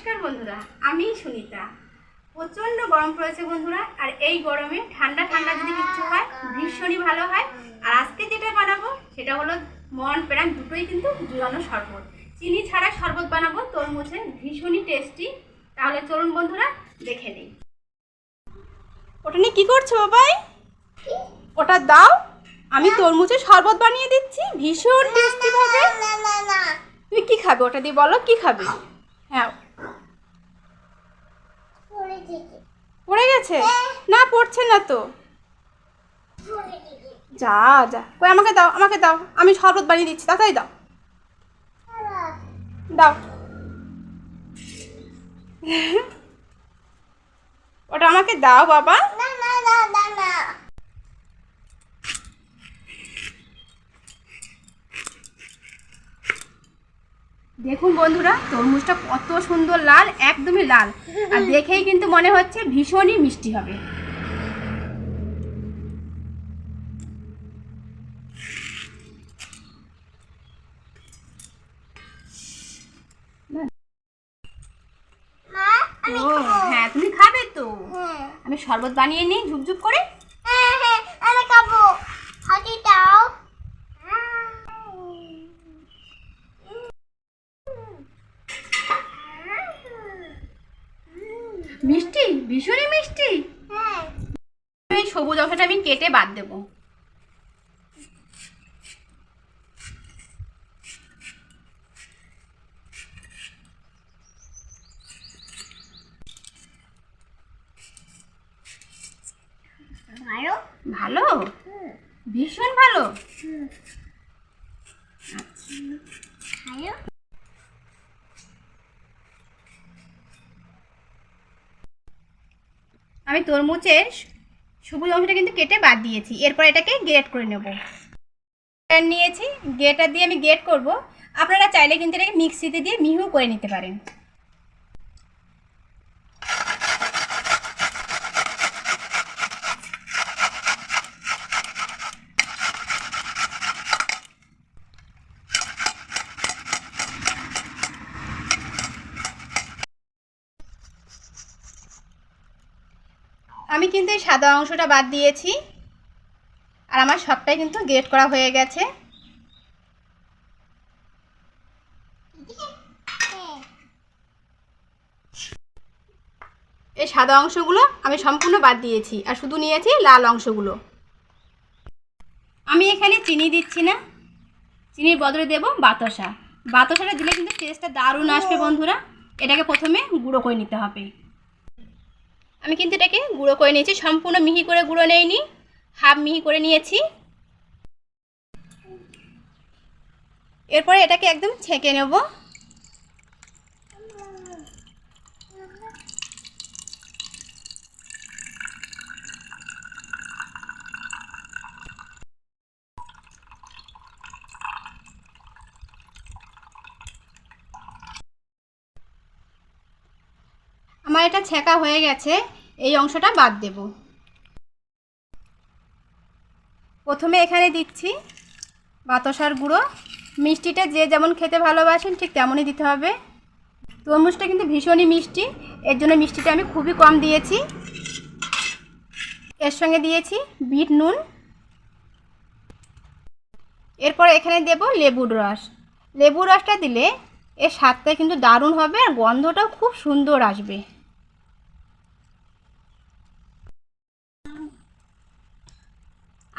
নমস্কার বন্ধুরা আমি সুনিতা। প্রচণ্ড গরম পড়েছে বন্ধুরা আর এই গরমে ঠান্ডা ঠান্ডা যদি কিছু হয় ভীষণই ভালো হয়। আর আজকে যেটা বানাবো সেটা হলো মন প্রাণ দুটোই কিন্তু জুড়ানো শরবত। চিনি ছাড়া শরবত বানাবো তরমুজের ভীষণই টেস্টি তাহলে চলুন বন্ধুরা দেখে নিই। ওটা নিয়ে কী করছ বাবাই? ওটা দাও। আমি তরমুজের শরবত বানিয়ে দিচ্ছি ভীষণ টেস্টি না। তুমি কি খাবে? ওটা দিয়ে বলো কি খাবে? হ্যাঁ পড়ে গেছে? না পড়ছে না তো। যা যা। কই, আমাকে দাও আমাকে দাও। আমি শরবত বানিয়ে দিচ্ছি, তাড়াতাড়ি দাও। দাও। ওটা আমাকে দাও, বাবা না না না না না দেখুন বন্ধুরা তরমুজটা কত সুন্দর লাল একদমই লাল। আর দেখেই কিন্তু মনে হচ্ছে ভীষণই মিষ্টি হবে। ও হ্যাঁ তুমি খাবে তো? হ্যাঁ। আমি শরবত বানিয়ে নিই ঝুপঝুপ করে হ্যাঁ হ্যাঁ আমি খাব হাতি দাও মিষ্টি? ভীষণই মিষ্টি। হ্যাঁ। এই সবুজ অংশটা আমি কেটে বাদ দেবো। ভালো? ভালো ভীষণ ভালো। ভালো আমি তরমুজের সবুজ অংশটা কিন্তু কেটে বাদ দিয়েছি। এরপর এটাকে গ্রেট করে নেব। নিয়েছি। গ্রেটার দিয়ে আমি গ্রেট করব। আপনারা চাইলে কিন্তু এটাকে মিক্সিতে দিয়ে মিহিও করে নিতে পারেন। আমি কিন্তু এই সাদা অংশটা বাদ দিয়েছি। আর আমার সবটাই কিন্তু গ্রেট করা হয়ে গেছে। এই সাদা অংশগুলো আমি সম্পূর্ণ বাদ দিয়েছি আর শুধু নিয়েছি লাল অংশগুলো। আমি এখানে চিনি দিচ্ছি না। চিনির বদলে দেব বাতাসা। বাতাসাটা দিলে কিন্তু টেস্টটা দারুণ আসবে বন্ধুরা। এটাকে প্রথমে গুঁড়ো করে নিতে হবে। আমি কিন্তু এটাকে গুঁড়ো করে নিয়েছি, সম্পূর্ণ মিহি করে গুঁড়ো নেইনি, হাফ মিহি করে নিয়েছি। এরপরে এটাকে একদম ছেঁকে নেব। আমার এটা ছেঁকা হয়ে গেছে, এই অংশটা বাদ দেব। প্রথমে এখানে দিচ্ছি বাতাসার গুঁড়ো। মিষ্টিটা যে যেমন খেতে ভালোবাসেন ঠিক তেমনই দিতে হবে। তরমুজটা কিন্তু ভীষণই মিষ্টি, এর জন্য মিষ্টিটা আমি খুবই কম দিয়েছি। এর সঙ্গে দিয়েছি বিট নুন। এরপর এখানে দেব লেবুর রস। লেবুর রসটা দিলে এর স্বাদটা কিন্তু দারুণ হবে আর গন্ধটাও খুব সুন্দর আসবে।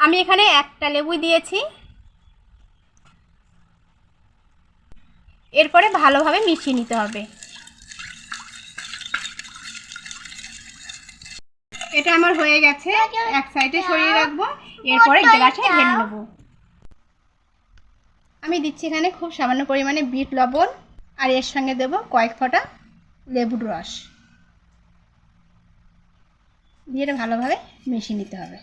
আমি এখানে একটা লেবু দিয়েছি। এরপরে ভালোভাবে মিশিয়ে নিতে হবে। এটা আমার হয়ে গেছে। এক সাইডে সরিয়ে রাখব। এরপরে গ্লাসে ঢেলে নেব। আমি দিচ্ছি এখানে খুব সামান্য পরিমাণে বিট লবণ। আর এর সঙ্গে দেব কয়েক ফোঁটা লেবুর রস। দিয়ে এটা ভালোভাবে মিশিয়ে নিতে হবে।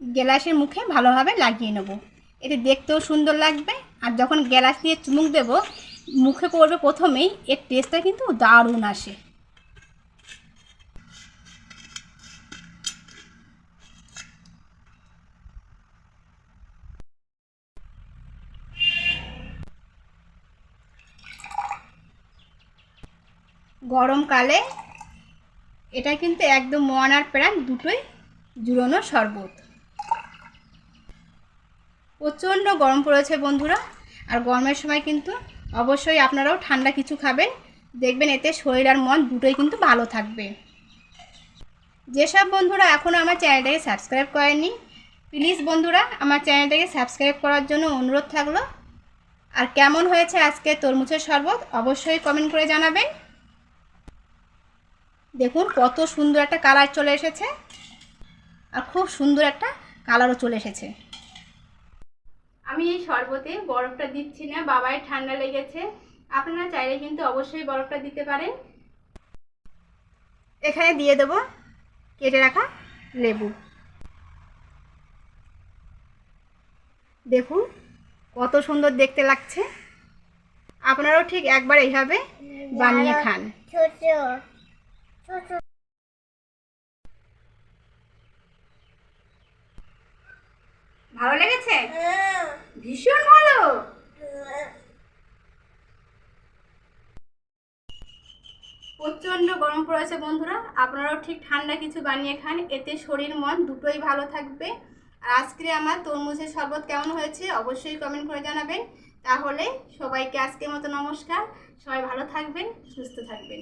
গ্যালাসের মুখে ভালোভাবে লাগিয়ে নেব। এতে দেখতেও সুন্দর লাগবে, আর যখন গ্যালাস দিয়ে চুমুক দেব, মুখে পড়বে প্রথমেই, এর টেস্টটা কিন্তু দারুণ আসে। গরমকালে এটা কিন্তু একদম মন প্রাণ, দুটোই জুড়োনো শরবত। প্রচণ্ড গরম পড়েছে বন্ধুরা। আর গরমের সময় কিন্তু অবশ্যই আপনারাও ঠান্ডা কিছু খাবেন। দেখবেন এতে শরীর আর মন দুটোই কিন্তু ভালো থাকবে। যেসব বন্ধুরা এখনও আমার চ্যানেলটাকে সাবস্ক্রাইব করেনি প্লিজ বন্ধুরা আমার চ্যানেলটাকে সাবস্ক্রাইব করার জন্য অনুরোধ থাকল। আর কেমন হয়েছে আজকে তরমুজের শরবত, অবশ্যই কমেন্ট করে জানাবেন। দেখুন কত সুন্দর একটা কালার চলে এসেছে। আর খুব সুন্দর একটা কালারও চলে এসেছে। আমি এই শরবতে বরফটা দিচ্ছি না বাবাই ঠান্ডা লেগেছে। আপনারা চাইলে কিন্তু অবশ্যই বরফটা দিতে পারেন। এখানে দিয়ে দেবো কেটে রাখা লেবু। দেখুন কত সুন্দর দেখতে লাগছে। আপনারাও ঠিক একবার এইভাবে বানিয়ে খান। ভালো লেগেছে? ভীষণ ভালো। প্রচণ্ড গরম পড়েছে বন্ধুরা। আপনারাও ঠিক ঠান্ডা কিছু বানিয়ে খান, এতে শরীর, মন দুটোই ভালো থাকবে। আর আজকে আমার তরমুজের শরবত কেমন হয়েছে অবশ্যই কমেন্ট করে জানাবেন। তাহলে সবাইকে আজকের মতো নমস্কার। সবাই ভালো থাকবেন, সুস্থ থাকবেন।